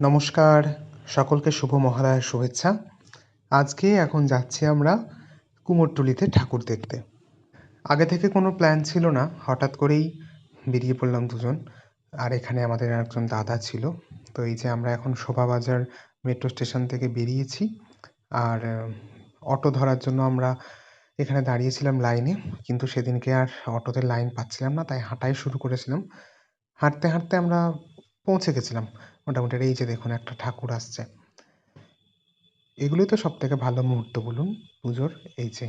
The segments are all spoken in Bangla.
নমস্কার, সকলকে শুভ মহালয়ার শুভেচ্ছা। আজকে এখন যাচ্ছি আমরা কুমোরটুলিতে ঠাকুর দেখতে। আগে থেকে কোনো প্ল্যান ছিল না, হঠাৎ করেই বেরিয়ে পড়লাম দুজন। আর এখানে আমাদের একজন দাদা ছিল। তো এই যে আমরা এখন শোভাবাজার মেট্রো স্টেশন থেকে বেরিয়েছি। আর অটো ধরার জন্য আমরা এখানে দাঁড়িয়েছিলাম লাইনে কিন্তু সেদিনকে আর অটোতে লাইন পাচ্ছিলাম না, তাই হাঁটাই শুরু করেছিলাম। হাঁটতে হাঁটতে আমরা পৌঁছে গেছিলাম। মোটামুটি এই যে দেখুন একটা ঠাকুর আসছে। এগুলোই তো সব থেকে ভালো মুহূর্ত বলুন, পুজোর। এই যে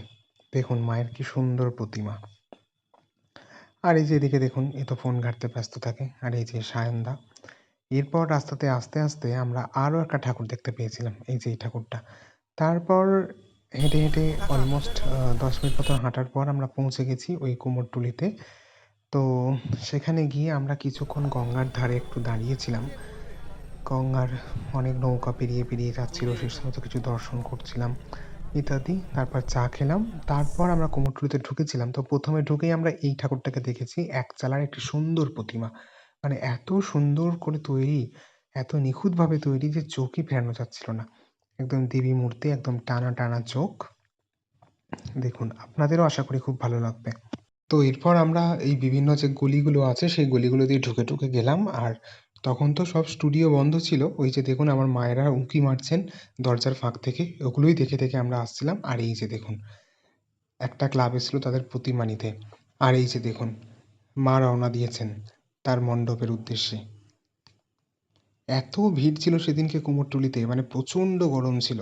দেখুন মায়ের কি সুন্দর প্রতিমা। আর এই যে এদিকে দেখুন, এ তো ফোন ঘাটতে ব্যস্ত থাকে। আর এই যে সায়নদা। এরপর রাস্তাতে আস্তে আস্তে আমরা আরও একটা ঠাকুর দেখতে পেয়েছিলাম, এই যে এই ঠাকুরটা। তারপর হেঁটে হেঁটে অলমোস্ট দশ মিনিট মতো হাঁটার পর আমরা পৌঁছে গেছি ওই কুমোরটুলিতে। তো সেখানে গিয়ে আমরা কিছুক্ষণ গঙ্গার ধারে একটু দাঁড়িয়েছিলাম। গঙ্গার অনেক নৌকা পেরিয়ে পেরিয়ে যাচ্ছিল সে সমস্ত কিছু দর্শন করছিলাম, ইত্যাদি। তারপর চা খেলাম, তারপর আমরা কুমোরটুলিতে ঢুকেছিলাম। তো প্রথমে ঢুকেই আমরা এই ঠাকুরটাকে দেখেছি, এক চালার একটি সুন্দর প্রতিমা। মানে এত সুন্দর করে তৈরি, এত নিখুঁতভাবে তৈরি যে চোখই ফেরানো যাচ্ছিল না। একদম দেবী মূর্তি, একদম টানা টানা চোখ। দেখুন, আপনাদেরও আশা করি খুব ভালো লাগবে। তো এরপর আমরা এই বিভিন্ন যে গলিগুলো আছে, সেই গলিগুলো দিয়ে ঢুকে ঢুকে গেলাম। আর তখন তো সব স্টুডিও বন্ধ ছিল। ওই যে দেখুন, আমার মায়েরা উঁকি মারছেন দরজার ফাঁক থেকে। ওগুলোই দেখে দেখে আমরা আসছিলাম। আর এই যে দেখুন, একটা ক্লাব এসেছিল তাদের প্রতিমা নিতে। আর এই যে দেখুন, মা রওনা দিয়েছেন তার মণ্ডপের উদ্দেশ্যে। এত ভিড় ছিল সেদিনকে কুমোরটুলিতে মানে প্রচণ্ড গরম ছিল।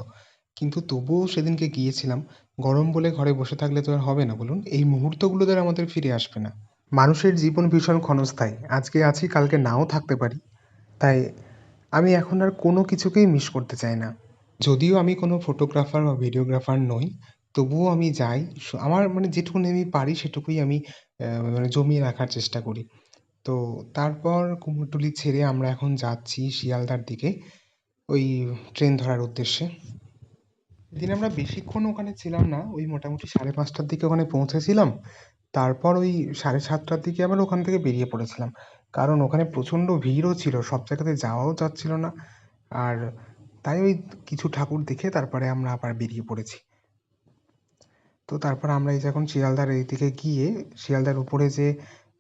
কিন্তু তবুও সেদিনকে গিয়েছিলাম। গরম বলে ঘরে বসে থাকলে তো আর হবে না, বলুন। এই মুহূর্তগুলো তো আর আমাদের ফিরে আসবে না। মানুষের জীবন ভীষণ ক্ষণস্থায়ী। আজকে আছি, কালকে নাও থাকতে পারি। তাই আমি এখন আর কোনো কিছুকেই মিস করতে চাই না। যদিও আমি কোনো ফটোগ্রাফার বা ভিডিওগ্রাফার নই, তবুও আমি যাই। আমার মানে যেটুকুনি আমি পারি, সেটুকুই আমি মানে জমিয়ে রাখার চেষ্টা করি। তো তারপর কুমোরটুলি ছেড়ে আমরা এখন যাচ্ছি শিয়ালদার দিকে, ওই ট্রেন ধরার উদ্দেশ্যে। এদিন আমরা বেশিক্ষণ ওখানে ছিলাম না, ওই মোটামুটি সাড়ে পাঁচটার দিকে ওখানে পৌঁছেছিলাম। তারপর ওই সাড়ে সাতটার দিকে আবার ওখান থেকে বেরিয়ে পড়েছিলাম। কারণ ওখানে প্রচণ্ড ভিড়ও ছিল, সব জায়গাতে যাওয়াও যাচ্ছিল না। আর তাই ওই কিছু ঠাকুর দেখে তারপরে আমরা আবার বেরিয়ে পড়েছি। তো তারপর আমরা এই যখন শিয়ালদার এই দিকে গিয়ে, শিয়ালদার উপরে যে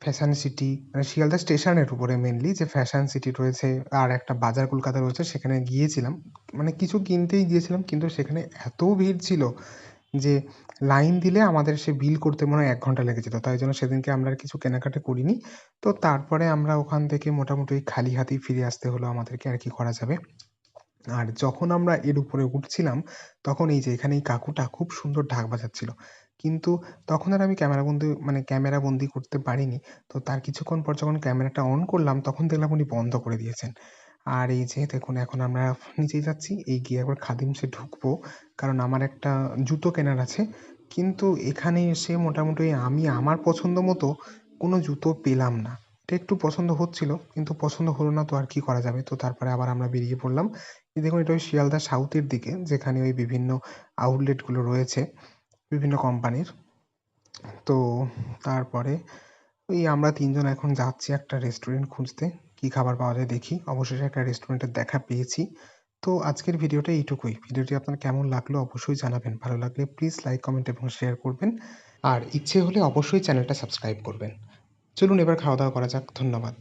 ফ্যাশন সিটি মানে শিয়ালদা স্টেশনের উপরে মেনলি যে ফ্যাশন সিটি রয়েছে, আর একটা বাজার কলকাতা রয়েছে, সেখানে গিয়েছিলাম। মানে কিছু কিনতেই গিয়েছিলাম, কিন্তু সেখানে এত ভিড় ছিল যে লাইন দিলে আমাদের সে বিল করতে মনে হয় এক ঘণ্টা লেগে যেত। তাই জন্য সেদিনকে আমরা আর কিছু কেনাকাটা করিনি। তো তারপরে আমরা ওখান থেকে মোটামুটি খালি হাতেই ফিরে আসতে হলো আমাদেরকে আর কি করা যাবে। আর যখন আমরা এর উপরে উঠছিলাম, তখন এই যে এখানে এই কাকুটা খুব সুন্দর ঢাক বাজাচ্ছিল। কিন্তু তখন আর আমি ক্যামেরা বন্দি মানে ক্যামেরা বন্দি করতে পারিনি। তো তার কিছুক্ষণ পর যখন ক্যামেরাটা অন করলাম, তখন দেখলাম উনি বন্ধ করে দিয়েছেন। আর এই যে দেখুন, এখন আমরা নিচেই যাচ্ছি এই গিয়ে একবার খাদিমসে ঢুকবো, কারণ আমার একটা জুতো কেনার আছে। কিন্তু এখানে এসে মোটামুটি আমি আমার পছন্দ মতো কোনো জুতো পেলাম না। এটা একটু পছন্দ হচ্ছিল, কিন্তু পছন্দ হলো না তো আর কি করা যাবে? তো তারপরে আবার আমরা বেরিয়ে পড়লাম। দেখুন, এটা ওই শিয়ালদা সাউথের দিকে, যেখানে ওই বিভিন্ন আউটলেটগুলো রয়েছে। বিভিন্ন কোম্পানির তো তারপরে ওই আমরা তিনজন এখন যাচ্ছি একটা রেস্টুরেন্ট খুঁজতে। কী খাবার পাওয়া যায় দেখি। অবশেষে একটা রেস্টুরেন্টের দেখা পেয়েছি। তো আজকের ভিডিওটা এইটুকুই। ভিডিওটি আপনার কেমন লাগল অবশ্যই জানাবেন। ভালো লাগলে প্লিজ লাইক কমেন্ট এবং শেয়ার করবেন। আর ইচ্ছে হলে অবশ্যই চ্যানেলটা সাবস্ক্রাইব করবেন। চলুন এবার খাওয়া দাওয়া করা যাক। ধন্যবাদ।